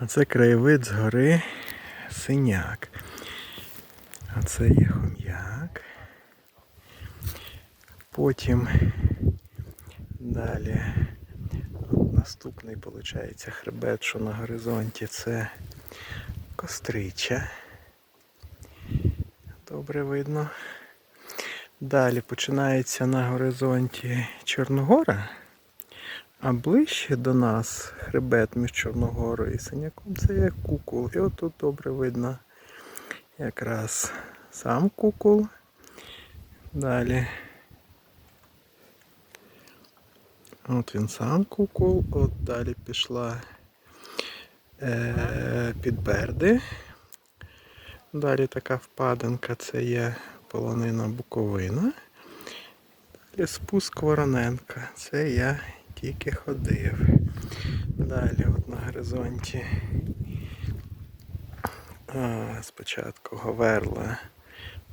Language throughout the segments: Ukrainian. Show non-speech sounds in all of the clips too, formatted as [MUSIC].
Оце краєвид з гори синяк. А це є хом'як. Потім далі наступний виходить хребет, що на горизонті це кострича. Добре видно. Далі починається на горизонті Чорногора, а ближче до нас хребет між Чорногорою і Синяком це є кукол. І отут добре видно якраз сам кукол. Далі. От він сам кукол, от далі пішла е, підберди. Далі така впадинка, це є полонина Буковина. Далі спуск Вороненка. Це я тільки ходив. Далі от на горизонті. А, спочатку Говерла,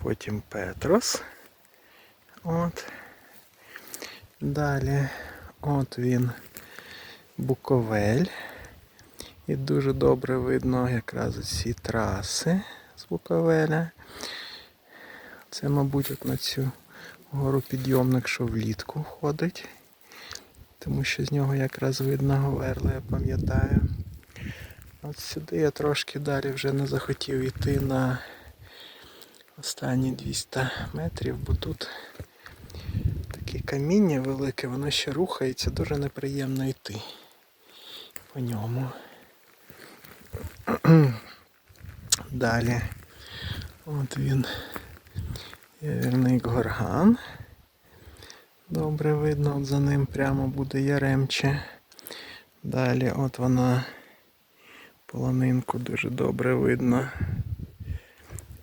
потім Петрос. От. Далі от він Буковель. І дуже добре видно якраз ці траси з Буковеля. Це, мабуть, от на цю гору підйомник, що влітку ходить. Тому що з нього якраз видно говерла, я пам'ятаю. От сюди я трошки далі вже не захотів йти на останні 200 метрів, бо тут таке каміння велике, воно ще рухається, дуже неприємно йти по ньому. [CLEARS THROAT] Далі. От він. Явірник горган. Добре видно, от за ним прямо буде яремче. Далі от вона полонинку дуже добре видно.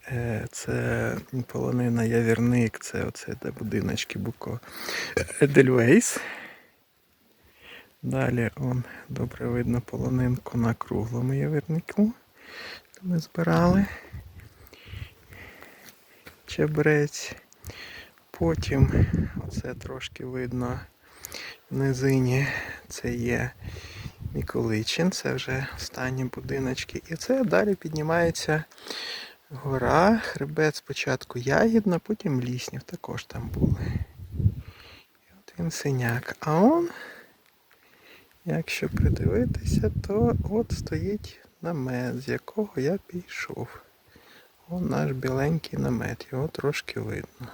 Е, Це полонина явірник, це оце де будиночки Буко Едельвейс. Далі он добре видно полонинку на круглому явірнику. Ми збирали чебрець. Потім оце трошки видно в низині. Це є Миколичин, це вже останні будиночки. І це далі піднімається гора, хребет спочатку ягідна, потім ліснів також там були. І от він синяк. А он, якщо придивитися, то от стоїть намет, з якого я пішов. О, наш біленький намет, його трошки видно.